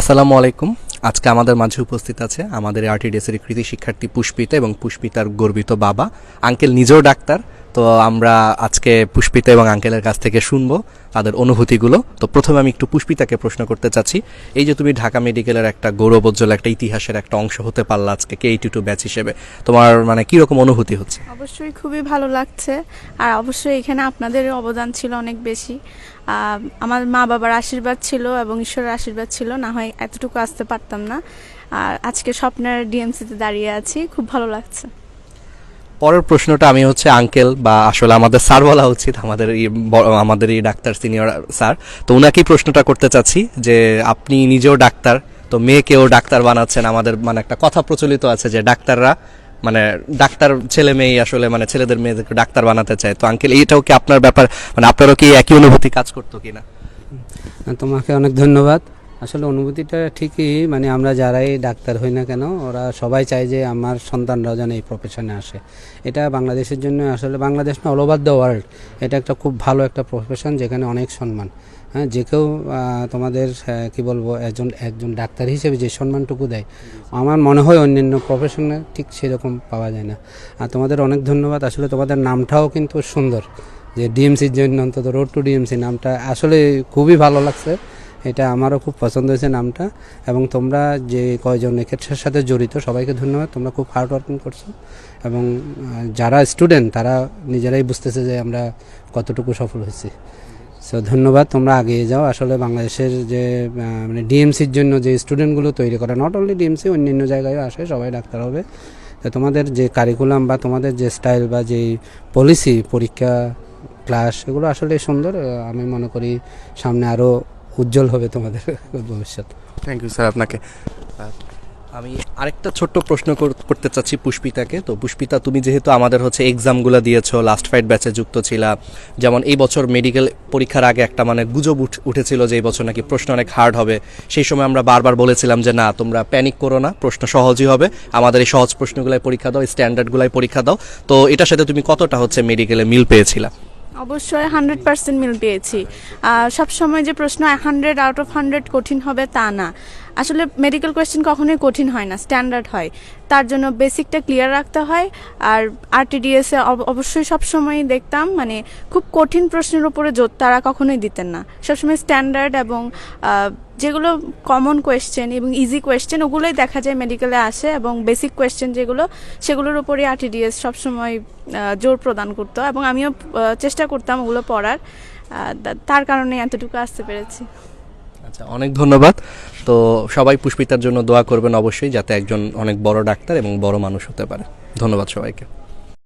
আসসালামু আলাইকুম। আজকে আমাদের মাঝে উপস্থিত আছে আমাদের আরটিডিএসের কৃতি শিক্ষার্থী পুষ্পিতা এবং পুষ্পিতার গর্বিত বাবা, আঙ্কেল নিজেও ডাক্তার। তো আমরা আজকে পুষ্পিতা এবং আঙ্কেলের কাছ থেকে শুনব তাদের অনুভূতিগুলো। তো প্রথমে আমি একটু পুষ্পিতাকে প্রশ্ন করতে চাচ্ছি। এই যে তুমি ঢাকা মেডিকেলের একটা গৌরবোজ্জ্বল, একটা ইতিহাসের একটা অংশ হতে পারলা আজকে কে এইটি টু ব্যাচ হিসেবে। তোমার মানে কীরকম অনুভূতি হচ্ছে? অবশ্যই খুবই ভালো লাগছে। আর অবশ্যই এখানে আপনাদের অবদান ছিল অনেক বেশি। আমার মা বাবার আশীর্বাদ ছিল এবং ঈশ্বরের আশীর্বাদ ছিল, না হয় এতটুকু আসতে পারতাম না। আর আজকে স্বপ্নের ডিএমসিতে দাঁড়িয়ে আছি। খুব ভালো লাগছে। পরের প্রশ্নটা আমি হচ্ছে আঙ্কেল বা আসলে আমাদের স্যার বলা উচিত, আমাদের এই আমাদের এই ডাক্তার সিনিয়র স্যার তো ওনাকেই প্রশ্নটা করতে চাচ্ছি যে আপনি নিজেও ডাক্তার, তো মেয়েকেও ডাক্তার বানাচ্ছেন। আমাদের মানে একটা কথা প্রচলিত আছে যে ডাক্তাররা মানে ডাক্তার ছেলে মেয়ে আসলে মানে ছেলেদের মেয়েদেরকে ডাক্তার বানাতে চায়। তো আঙ্কেল এইটাও কি আপনার ব্যাপার? মানে আপনারও কি একই অনুভূতি কাজ করতো কিনা? তোমাকে অনেক ধন্যবাদ। আসলে অনুভূতিটা ঠিকই মানে আমরা যারাই ডাক্তার হই না কেন, ওরা সবাই চায় যে আমার সন্তানরাও যেন এই প্রফেশনে আসে। এটা বাংলাদেশের জন্য আসলে, বাংলাদেশ না অল ওভার দ্য ওয়ার্ল্ড এটা একটা খুব ভালো একটা প্রফেশন যেখানে অনেক সম্মান। হ্যাঁ যে কেউ তোমাদের কি বলব, একজন একজন ডাক্তার হিসেবে যে সম্মানটুকু দেয়, আমার মনে হয় অন্যান্য প্রফেশনে ঠিক সেরকম পাওয়া যায় না। আর তোমাদের অনেক ধন্যবাদ, আসলে তোমাদের নামটাও কিন্তু সুন্দর, যে ডিএমসির জন্য অন্তত রোড টু ডিএমসি নামটা আসলে খুবই ভালো লাগছে। এটা আমারও খুব পছন্দ হয়েছে নামটা, এবং তোমরা যে কয়জন এক্ষেত্রের সাথে জড়িত, সবাইকে ধন্যবাদ, তোমরা খুব হার্ড ওয়ার্কিং করছ, এবং যারা স্টুডেন্ট তারা নিজেরাই বুঝতেছে যে আমরা কতটুকু সফল হয়েছি। সো ধন্যবাদ, তোমরা এগিয়ে যাও। আসলে বাংলাদেশের যে মানে ডিএমসির জন্য যে স্টুডেন্টগুলো তৈরি করে নট অনলি ডিএমসি অন্যান্য জায়গায়ও আসে, সবাই ডাক্তার হবে। তো তোমাদের যে কারিকুলাম বা তোমাদের যে স্টাইল বা যে পলিসি পরীক্ষা ক্লাস এগুলো আসলে সুন্দর আমি মনে করি সামনে আরও উজ্জ্বল হবে তোমাদের ভবিষ্যৎ। থ্যাংক ইউ স্যার আপনাকে। আমি আরেকটা ছোট্ট প্রশ্ন করতে চাচ্ছি পুষ্পিতাকে। তো পুষ্পিতা, তুমি যেহেতু আমাদের হচ্ছে এক্সামগুলো দিয়েছ লাস্ট ফাইট ব্যাচে যুক্ত ছিলা, যেমন এই বছর মেডিকেল পরীক্ষার আগে একটা মানে গুজব উঠ- উঠেছিল যে এই বছর নাকি প্রশ্ন অনেক হার্ড হবে। সেই সময় আমরা বারবার বলেছিলাম যে না, তোমরা প্যানিক করো না, প্রশ্ন সহজই হবে। আমাদের এই সহজ প্রশ্নগুলাই পরীক্ষা দাও স্ট্যান্ডার্ডগুলাই পরীক্ষা দাও। তো এটার সাথে তুমি কতটা হচ্ছে মেডিকেলে মিল পেয়েছিলা? অবশ্যই হান্ড্রেড পার্সেন্ট মিল পেয়েছি। সবসময় যে প্রশ্ন হান্ড্রেড আউট অফ হান্ড্রেড কঠিন হবে তা না। আসলে মেডিকেল কোয়েশ্চেন কখনোই কঠিন হয় না স্ট্যান্ডার্ড হয়। তার জন্য বেসিকটা ক্লিয়ার রাখতে হয়। আর আরটিডিএস এ অব- অবশ্যই সবসময় দেখতাম মানে খুব কঠিন প্রশ্নের উপরে জোর তারা কখনোই দিতেন না। সবসময় স্ট্যান্ডার্ড এবং যেগুলো কমন কোয়েশ্চেন এবং ইজি কোয়েশ্চেন ওগুলোই দেখা যায় মেডিকেলে আসে এবং বেসিক কোয়েশ্চেন যেগুলো, সেগুলোর উপরে আরটিডিএস সবসময় জোর প্রদান করতো এবং আমিও চেষ্টা করতাম ওগুলো পড়ার। তার কারণে এতটুকু আসতে পেরেছি। আচ্ছা অনেক ধন্যবাদ। তো সবাই পুষ্পিতার জন্য দোয়া করবেন অবশ্যই, যাতে একজন অনেক বড় ডাক্তার এবং বড় মানুষ হতে পারে। ধন্যবাদ সবাইকে।